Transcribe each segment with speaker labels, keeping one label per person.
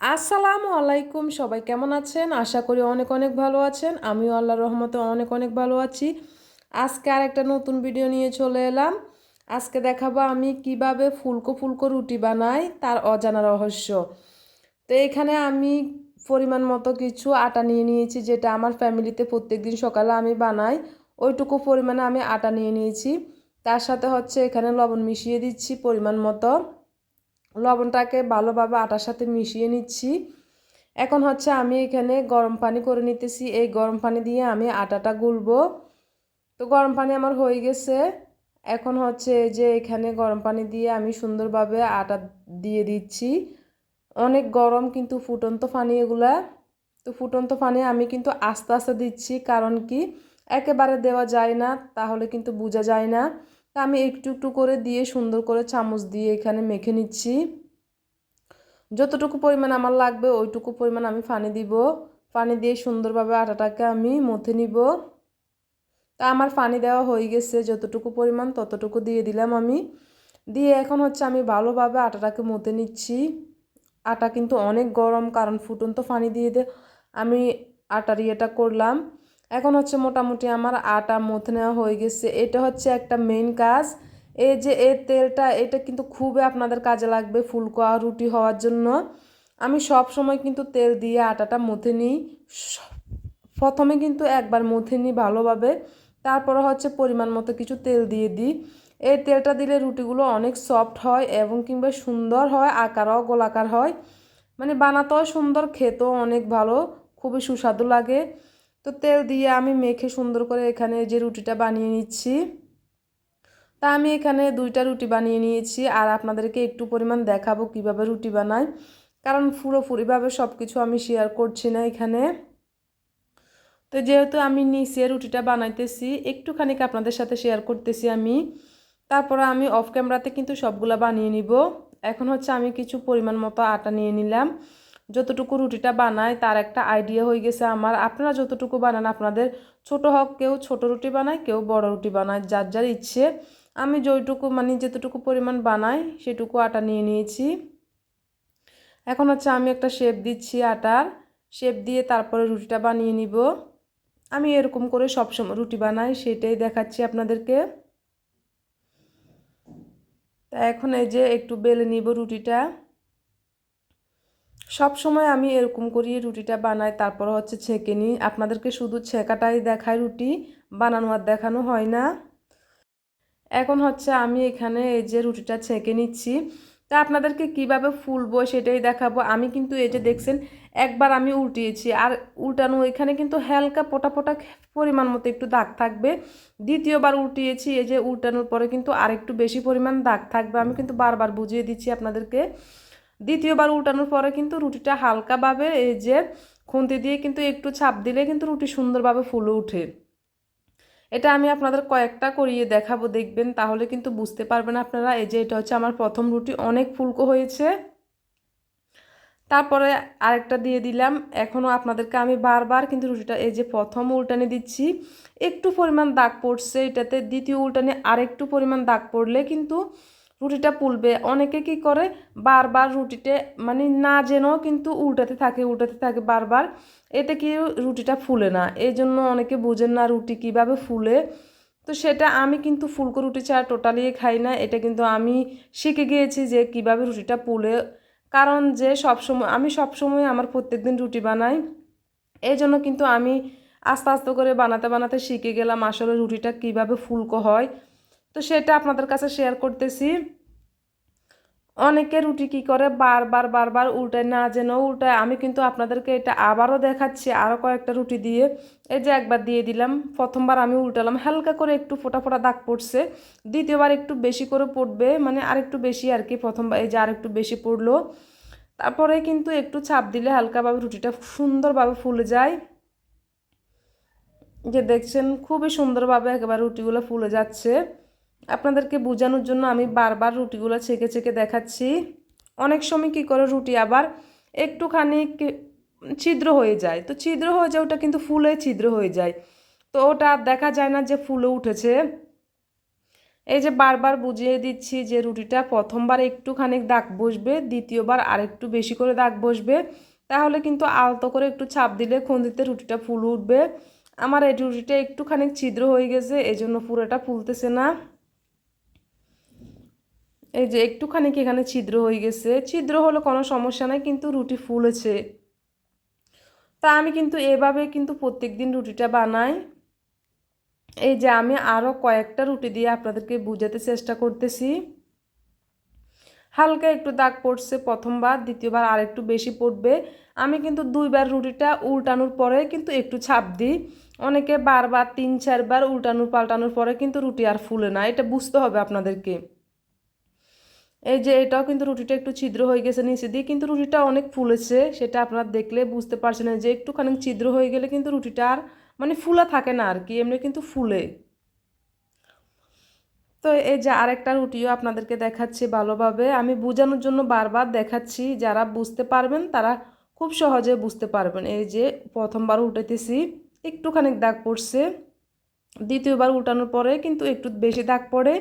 Speaker 1: আসসালামু আলাইকুম, সবাই কেমন আছেন? আশা করি অনেক অনেক ভালো আছেন। আমিও আল্লাহর রহমতে অনেক অনেক ভালো আছি। আজকে আর একটা নতুন ভিডিও নিয়ে চলে এলাম। আজকে দেখাবো আমি কীভাবে ফুলকো ফুলকো রুটি বানাই, তার অজানা রহস্য। তো এখানে আমি পরিমাণ মতো কিছু আটা নিয়ে নিয়েছি, যেটা আমার ফ্যামিলিতে প্রত্যেকদিন সকালে আমি বানাই। ওইটুকু পরিমাণে আমি আটা নিয়ে নিয়েছি। তার সাথে হচ্ছে এখানে লবণ মিশিয়ে দিচ্ছি পরিমাণ মতো। লবণটাকে ভালোভাবে আটার সাথে মিশিয়ে নিচ্ছি। এখন হচ্ছে আমি এখানে গরম পানি করে নিতেছি। এই গরম পানি দিয়ে আমি আটাটা গুলবো। তো গরম পানি আমার হয়ে গেছে। এখন হচ্ছে যে এখানে গরম পানি দিয়ে আমি সুন্দরভাবে আটা দিয়ে দিচ্ছি। অনেক গরম কিন্তু ফুটন্ত পানি এগুলা। তো ফুটন্ত পানি আমি কিন্তু আস্তে আস্তে দিচ্ছি। কারণ কি? একেবারে দেওয়া যায় না, তাহলে কিন্তু বোঝা যায় না। তা আমি একটু একটু করে দিয়ে সুন্দর করে চামচ দিয়ে এখানে মেখে নিচ্ছি। যতটুকু পরিমাণ আমার লাগবে ওইটুকু পরিমাণ আমি পানি দিব। পানি দিয়ে সুন্দরভাবে আটাটাকে আমি মথে নিব। তা আমার পানি দেওয়া হয়ে গেছে, যতটুকু পরিমাণ ততটুকু দিয়ে দিলাম আমি। দিয়ে এখন হচ্ছে আমি ভালোভাবে আটাটাকে মতে নিচ্ছি। আটা কিন্তু অনেক গরম, কারণ ফুটন্ত পানি দিয়ে দিয়ে আমি আটার ইয়েটা করলাম। এখন হচ্ছে মোটামুটি আমার আটা মথে নেওয়া হয়ে গেছে। এটা হচ্ছে একটা মেন কাজ। এই যে এই তেলটা, এটা কিন্তু খুবই আপনাদের কাজে লাগবে ফুলকো আর রুটি হওয়ার জন্য। আমি সব সময় কিন্তু তেল দিয়ে আটাটা মথে নিই। প্রথমে কিন্তু একবার মথে নিই ভালোভাবে। তারপরে হচ্ছে পরিমাণ মতো কিছু তেল দিয়ে দিই। এই তেলটা দিলে রুটিগুলো অনেক সফট হয় এবং কিংবা সুন্দর হয়, আকারও গোলাকার হয়। মানে বানাতেও সুন্দর, খেতেও অনেক ভালো, খুবই সুস্বাদু লাগে। তো তেল দিয়ে আমি মেখে সুন্দর করে এখানে যে রুটিটা বানিয়ে নিচ্ছি, তা আমি এখানে দুইটা রুটি বানিয়ে নিয়েছি। আর আপনাদেরকে একটু পরিমাণ দেখাবো কীভাবে রুটি বানাই। কারণ পুরোপুরিভাবে সব কিছু আমি শেয়ার করছি না এখানে। তো যেহেতু আমি নিচে রুটিটা বানাইতেছি একটুখানি আপনাদের সাথে শেয়ার করতেছি আমি। তারপরে আমি অফ ক্যামেরাতে কিন্তু সবগুলা বানিয়ে নিব। এখন হচ্ছে আমি কিছু পরিমাণ মতো আটা নিয়ে নিলাম। যতটুকু রুটিটা বানায় তার একটা আইডিয়া হয়ে গেছে আমার। আপনারা যতটুকু বানান, আপনাদের ছোট হোক, কেউ ছোট রুটি বানায়, কেউ বড় রুটি বানায়, যার যার ইচ্ছে। আমি যেটুকু মানে যেতটুকু পরিমাণ বানাই, সেটুকু আটা নিয়ে নিয়েছি। এখন হচ্ছে আমি একটা শেপ দিচ্ছি আটার। শেপ দিয়ে তারপরে রুটিটা বানিয়ে নিব। আমি এরকম করে সবসময় রুটি বানাই, সেটাই দেখাচ্ছি আপনাদেরকে। তা এখন এই যে একটু বেলে নিব রুটিটা। সব সময় আমি এরকম করিয়ে রুটিটা বানাই, তারপর হচ্ছে ছেঁকে নিই। আপনাদেরকে শুধু ছেঁকাটাই দেখায়, রুটি বানানো আর দেখানো হয় না। এখন হচ্ছে আমি এখানে এই যে রুটিটা ছেঁকে নিচ্ছি। তা আপনাদেরকে কীভাবে ফুলবো সেটাই দেখাবো। আমি কিন্তু এই যে দেখছেন, একবার আমি উল্টিয়েছি। আর উল্টানো, এখানে কিন্তু হালকা পোটা পোটা পরিমাণ মতো একটু দাগ থাকবে। দ্বিতীয়বার উল্টিয়েছি, এই যে উল্টানোর পরে কিন্তু আর একটু বেশি পরিমাণ দাগ থাকবে। আমি কিন্তু বারবার বুঝিয়ে দিচ্ছি আপনাদেরকে। দ্বিতীয়বার উল্টানোর পরে কিন্তু রুটিটা হালকাভাবে এই যে খুন্তি দিয়ে কিন্তু একটু ছাপ দিলে কিন্তু রুটি সুন্দরভাবে ফুলে উঠে এটা আমি আপনাদের কয়েকটা করিয়ে দেখাবো, দেখবেন, তাহলে কিন্তু বুঝতে পারবেন আপনারা এই যে এটা হচ্ছে আমার প্রথম রুটি, অনেক ফুলকো হয়েছে। তারপরে আরেকটা দিয়ে দিলাম এখনও আপনাদেরকে আমি বারবার কিন্তু রুটিটা এই যে প্রথম উল্টানে দিচ্ছি। একটু পরিমাণ দাগ পড়ছে এটাতে, দ্বিতীয় উল্টানে আরেকটু পরিমাণ দাগ পড়লে কিন্তু রুটিটা পুলবে। অনেকে কি করে? বারবার রুটিতে মানে না যেন কিন্তু উল্টাতে থাকে উল্টাতে থাকে বারবার। এতে কি রুটিটা ফুলে না। এই জন্য অনেকে বোঝেন না রুটি কীভাবে ফুলে। তো সেটা আমি কিন্তু ফুলকো রুটি ছাড়া টোটালি খাই না। এটা কিন্তু আমি শিখে গিয়েছি যে কীভাবে রুটিটা পুলে। কারণ যে সবসময়, আমি সবসময় আমার প্রত্যেক দিন রুটি বানাই। এই জন্য কিন্তু আমি আস্তে আস্তে করে বানাতে বানাতে শিখে গেলাম আসলে রুটিটা কীভাবে ফুলকো হয়। তো সেটা আপনাদের কাছে শেয়ার করতেছি। অনেকে রুটি কি করে বারবার বারবার উল্টায়, না যেন উল্টায়। আমি কিন্তু আপনাদেরকে এটা আবারও দেখাচ্ছি আরও কয়েকটা রুটি দিয়ে। এই যে একবার দিয়ে দিলাম, প্রথমবার আমি উল্টালাম, হালকা করে একটু ফোটা ফোটা দাগ পড়ছে। দ্বিতীয়বার একটু বেশি করে পড়বে মানে আরেকটু বেশি আর কি, প্রথমবার এই যে আর একটু বেশি পড়ল। তারপরে কিন্তু একটু ছাপ দিলে হালকাভাবে রুটিটা সুন্দরভাবে ফুলে যায়। যে দেখছেন, খুবই সুন্দরভাবে একেবারে রুটিগুলো ফুলে যাচ্ছে। আপনাদেরকে বোঝানোর জন্য আমি বারবার রুটিগুলো ছেঁকে ছেঁকে দেখাচ্ছি। অনেক সময় কী করে রুটি আবার একটুখানি ছিদ্র হয়ে যায়। তো ছিদ্র হয়ে যায়, ওটা কিন্তু ফুলে ছিদ্র হয়ে যায়। তো ওটা দেখা যায় না যে ফুলে উঠেছে। এই যে বারবার বুঝিয়ে দিচ্ছি যে রুটিটা প্রথমবার একটুখানি দাগ বসবে, দ্বিতীয়বার আরেকটু বেশি করে দাগ বসবে। তাহলে কিন্তু আলতো করে একটু ছাপ দিলে খন্দিতে রুটিটা ফুল উঠবে। আমার এই রুটিটা একটুখানি ছিদ্র হয়ে গেছে এই জন্য পুরোটা ফুলতেছে না। এই যে একটুখানি কি এখানে ছিদ্র হয়ে গেছে? ছিদ্র হলে কোনো সমস্যা নাই, কিন্তু রুটি ফুলেছে। তা আমি কিন্তু এভাবে কিন্তু প্রত্যেক দিন রুটিটা বানাই। এই যে আমি আরও কয়েকটা রুটি দিয়ে আপনাদেরকে বুঝাতে চেষ্টা করতেছি। হালকা একটু দাগ পড়ছে প্রথমবার, দ্বিতীয়বার আর একটু বেশি পড়বে। আমি কিন্তু দুইবার রুটিটা উল্টানোর পরে কিন্তু একটু ছাপ দিই। অনেকে বারবার, তিন, চারবার উল্টানোর, পাল্টানোর পরে কিন্তু রুটি আর ফুলে না। এটা বুঝতে হবে আপনাদেরকে। এই যে এটাও কিন্তু রুটিটা একটু ছিদ্র হয়ে গেছে নিচে দিয়ে কিন্তু রুটিটা অনেক ফুলেছে, সেটা আপনারা দেখলে বুঝতে পারছেন যে একটুখানি ছিদ্র হয়ে গেলে কিন্তু রুটিটা আর মানে ফুলা থাকে না আর কি, এমনি কিন্তু ফুলে। তো এই যে আরেকটা রুটিও আপনাদেরকে দেখাচ্ছি ভালোভাবে, আমি বোঝানোর জন্য বারবার দেখাচ্ছি, যারা বুঝতে পারবেন তারা খুব সহজে বুঝতে পারবেন। এই যে প্রথমবার উঠাইতেছি, একটুখানি দাগ পড়ছে, দ্বিতীয়বার উল্টানোর পরে কিন্তু একটু বেশি দাগ পড়ে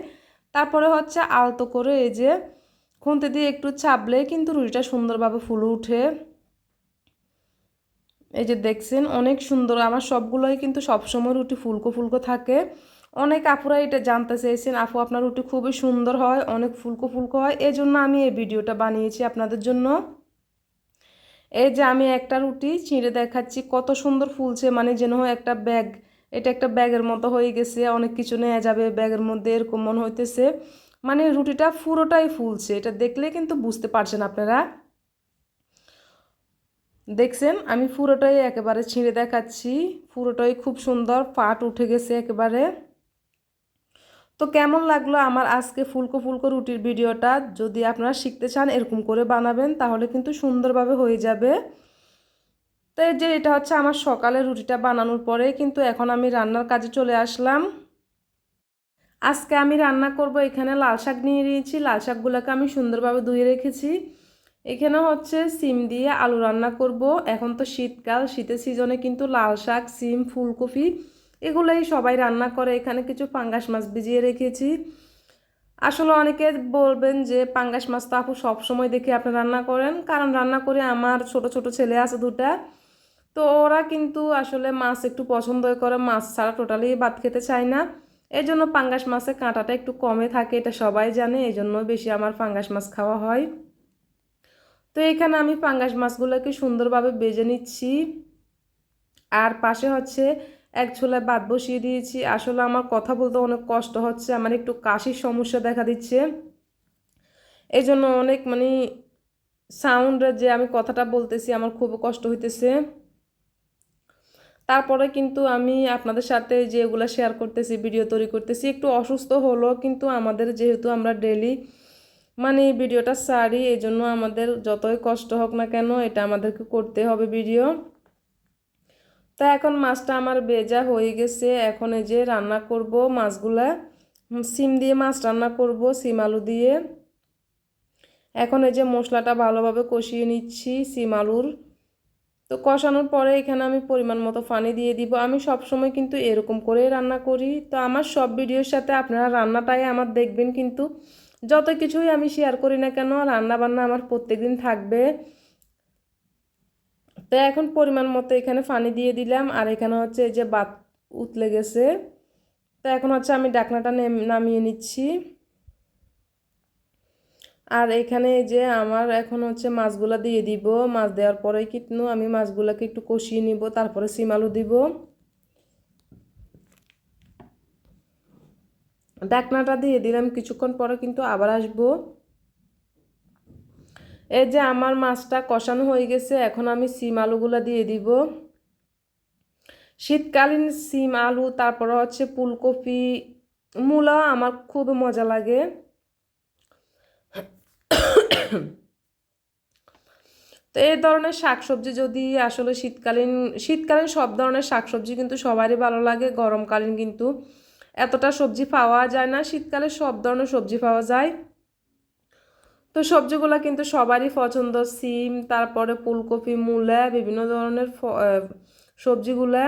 Speaker 1: তারপরে হচ্ছে আলতো করে এই যে খুন্তি দিয়ে একটু চাপলে কিন্তু রুটিটা সুন্দরভাবে ফুলে উঠে। এই যে দেখছেন, অনেক সুন্দর। আমার সবগুলোই কিন্তু সবসময় রুটি ফুলকো ফুলকো থাকে। অনেক আপুরা এটা জানতে চেয়েছেন, আপু, আপনার রুটি খুবই সুন্দর হয়, অনেক ফুলকো ফুলকো হয়। এই জন্য আমি এই ভিডিওটা বানিয়েছি আপনাদের জন্য। এই যে আমি একটা রুটি ছিঁড়ে দেখাচ্ছি, কত সুন্দর ফুলছে মানে যেন একটা ব্যাগ এটা একটা ব্যাগের মতো হয়ে গেছে, অনেক কিছু নেওয়া যাবে ব্যাগের মধ্যে, এরকম মনে হইতেছে। মানে রুটিটা পুরোটাই ফুলছে, এটা দেখলে কিন্তু বুঝতে পারছেন আপনারা। দেখছেন, আমি পুরোটাই একেবারে ছিঁড়ে দেখাচ্ছি, পুরোটাই খুব সুন্দর পাট উঠে গেছে একেবারে। তো কেমন লাগল আমার আজকে ফুলকো ফুলকো রুটির ভিডিওটা? যদি আপনারা শিখতে চান এরকম করে বানাবেন, তাহলে কিন্তু সুন্দরভাবে হয়ে যাবে। তো এই যে এটা হচ্ছে আমার সকালে রুটিটা বানানোর পরে কিন্তু এখন আমি রান্নার কাজে চলে আসলাম। আজকে আমি রান্না করব এখানে লাল শাক নিয়ে নিয়েছি। লাল শাকগুলোকে আমি সুন্দরভাবে ধুয়ে রেখেছি। এখানে হচ্ছে সিম দিয়ে আলু রান্না করব। এখন তো শীতকাল, শীতের সিজনে কিন্তু লাল শাক, সিম, ফুলকপি এগুলোই সবাই রান্না করে। এখানে কিছু পাঙ্গাস মাছ ভিজিয়ে রেখেছি। আসলে অনেকে বলবেন যে পাঙ্গাস মাছ তো আপু সবসময় দেখে আপনি রান্না করেন। কারণ রান্না করে আমার ছোট ছোট ছেলে আছে দুটা। তো ওরা কিন্তু আসলে মাছ একটু পছন্দ করে, মাছ ছাড়া টোটালি ভাত খেতে চায় না। এই জন্য পাঙ্গাস মাছের কাঁটাটা একটু কমে থাকে, এটা সবাই জানে এই জন্য বেশি আমার পাঙ্গাস মাছ খাওয়া হয়। তো এখানে আমি পাঙ্গাস মাছগুলোকে সুন্দরভাবে বেজে নিচ্ছি। আর পাশে হচ্ছে এক ছোলায় বাদ বসিয়ে দিয়েছি। আসলে আমার কথা বলতে অনেক কষ্ট হচ্ছে, আমার একটু কাশির সমস্যা দেখা দিচ্ছে। এই জন্য অনেক মানে সাউন্ডে যে আমি কথাটা বলতেছি, আমার খুব কষ্ট হইতেছে। তারপরে কিন্তু আমি আপনাদের সাথে যেগুলো শেয়ার করতেছি ভিডিও তৈরি করতেছি, একটু অসুস্থ হলো কিন্তু আমাদের যেহেতু আমরা ডেলি মানে ভিডিওটা সারি, এই জন্য আমাদের যতই কষ্ট হোক না কেন এটা আমাদেরকে করতে হবে ভিডিও তা এখন মাছটা আমার বেজা হয়ে গেছে, এখন এই যে রান্না করব মাছগুলা। সিম দিয়ে মাছ রান্না করব, সিম আলু দিয়ে। এখন এই যে মশলাটা ভালোভাবে কষিয়ে নিচ্ছি, সিম আলুর। তো কষানোর পরে এখানে আমি পরিমাণ মতো পানি দিয়ে দিব। আমি সব সময় কিন্তু এরকম করেই রান্না করি। তো আমার সব ভিডিওর সাথে আপনারা রান্নাটাই আমার দেখবেন কিন্তু যত কিছুই আমি শেয়ার করি না কেন রান্না বান্না আমার প্রত্যেক দিন থাকবে। তো এখন পরিমাণ মতো এখানে পানি দিয়ে দিলাম। আর এখানে হচ্ছে এই যে বাত উতলে গেছে। তো এখন হচ্ছে আমি ডাকনাটা নামিয়ে নিচ্ছি। আর এখানে যে আমার এখন হচ্ছে মাছগুলা দিয়ে দিব। মাছ দেওয়ার পরে কিন্তু আমি মাছগুলোকে একটু কষিয়ে নিব, তারপরে সিম আলু দিব। ডাকনাটা দিয়ে দিলাম, কিছুক্ষণ পরে কিন্তু আবার আসব। এই যে আমার মাছটা কষানো হয়ে গেছে, এখন আমি সিম আলুগুলো দিয়ে দিব। শীতকালীন সিম আলু, তারপরে হচ্ছে ফুলকপি মূলা আমার খুব মজা লাগে। তো এই ধরনের শাকসবজি যদি আসলে শীতকালীন শীতকালীন সব ধরনের শাকসবজি কিন্তু সবারই ভালো লাগে, গরমকালীন কিন্তু এতটা সবজি পাওয়া যায় না, শীতকালে সব ধরনের সবজি পাওয়া যায়। তো সবজিগুলো কিন্তু সবারই পছন্দ, সিম, তারপরে ফুলকপি, মূলা, বিভিন্ন ধরনের সবজিগুলা।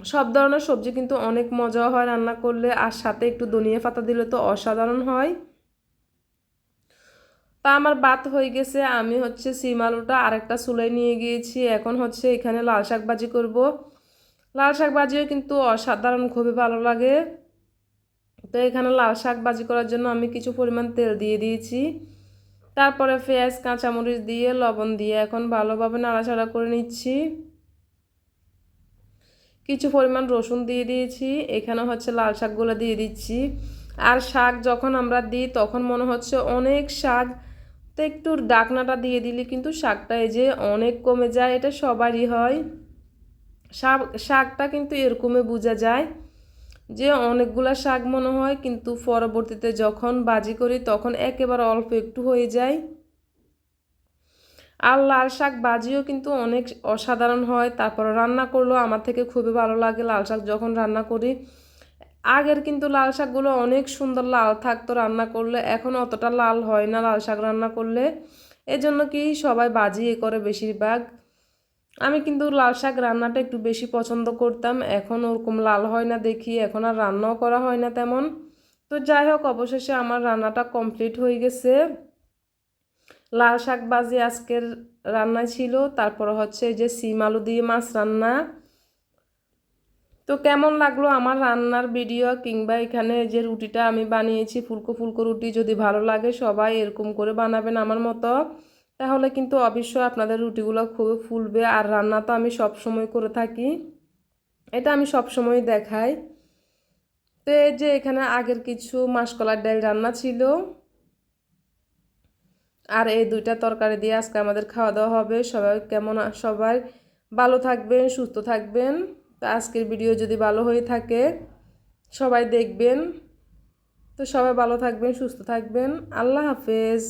Speaker 1: সব ধরনের সবজি কিন্তু অনেক মজা হয় রান্না করলে, আর সাথে একটু ধনিয়া পাতা দিলে তো অসাধারণ হয়। তা আমার বাত হয়ে গেছে। আমি হচ্ছে সিম আলুটা আরেকটা চুলাই নিয়ে গিয়েছি। এখন হচ্ছে এখানে লাল শাক ভাজি করব। লাল শাক ভাজিও কিন্তু অসাধারণ, খুবই ভালো লাগে। তো এখানে লাল শাক ভাজি করার জন্য আমি কিছু পরিমাণ তেল দিয়ে দিয়েছি। তারপরে পেঁয়াজ, কাঁচামরিচ দিয়ে, লবণ দিয়ে এখন ভালোভাবে নাড়াচাড়া করে নিচ্ছি। কিছু পরিমাণ রসুন দিয়ে দিয়েছি। এখানে হচ্ছে লাল শাকগুলো দিয়ে দিচ্ছি। আর শাক যখন আমরা দিই, তখন মনে হচ্ছে অনেক শাক তো একটু ডাকনাটা দিয়ে দিলে, কিন্তু শাকটা এই যে অনেক কমে যায়, এটা সবারই হয়। শাক, শাকটা কিন্তু এরকমই বোঝা যায় যে অনেকগুলা শাক মনে হয়, কিন্তু পরবর্তীতে যখন বাজি করি তখন একেবারে অল্প একটু হয়ে যায়। আর লাল শাক বাজিও কিন্তু অনেক অসাধারণ হয়, তারপর রান্না করলেও আমার থেকে খুবই ভালো লাগে লাল শাক যখন রান্না করি। আগের কিন্তু লাল শাকগুলো অনেক সুন্দর লাল থাকতো রান্না করলে, এখন অতটা লাল হয় না লাল শাক রান্না করলে। এজন্য কি সবাই বাজিয়ে করে বেশিরভাগ। আমি কিন্তু লাল শাক রান্নাটা একটু বেশি পছন্দ করতাম, এখন ওরকম লাল হয় না দেখি, এখন আর রান্নাও করা হয় না তেমন। তো যাই হোক, অবশেষে আমার রান্নাটা কমপ্লিট হয়ে গেছে। লাল শাক বাজি আজকের রান্না ছিল, তারপর হচ্ছে যে সিম আলু দিয়ে মাছ রান্না। তো কেমন লাগল আমার রান্নার ভিডিও কিংবা এখানে যে রুটিটা আমি বানিয়েছি, ফুলকো ফুলকো রুটি যদি ভালো লাগে সবাই এরকম করে বানাবেন আমার মতো। তাহলে কিন্তু অবশ্যই আপনাদের রুটিগুলো খুব ফুলবে আর রান্না তো আমি সব সময় করে থাকি। এটা আমি সব সময় দেখাই। তো এই যে এখানে আগের কিছু মাসকলার ডাল রান্না ছিল। আর এই দুইটা তরকারি দিয়ে আজকে আমাদের খাওয়া দাওয়া হবে। সবাই কেমন সবাই ভালো থাকবেন, সুস্থ থাকবেন। তো আজকের ভিডিও যদি ভালো হয়ে থাকে, সবাই দেখবেন। তো সবাই ভালো থাকবেন, সুস্থ থাকবেন। আল্লাহ হাফেজ।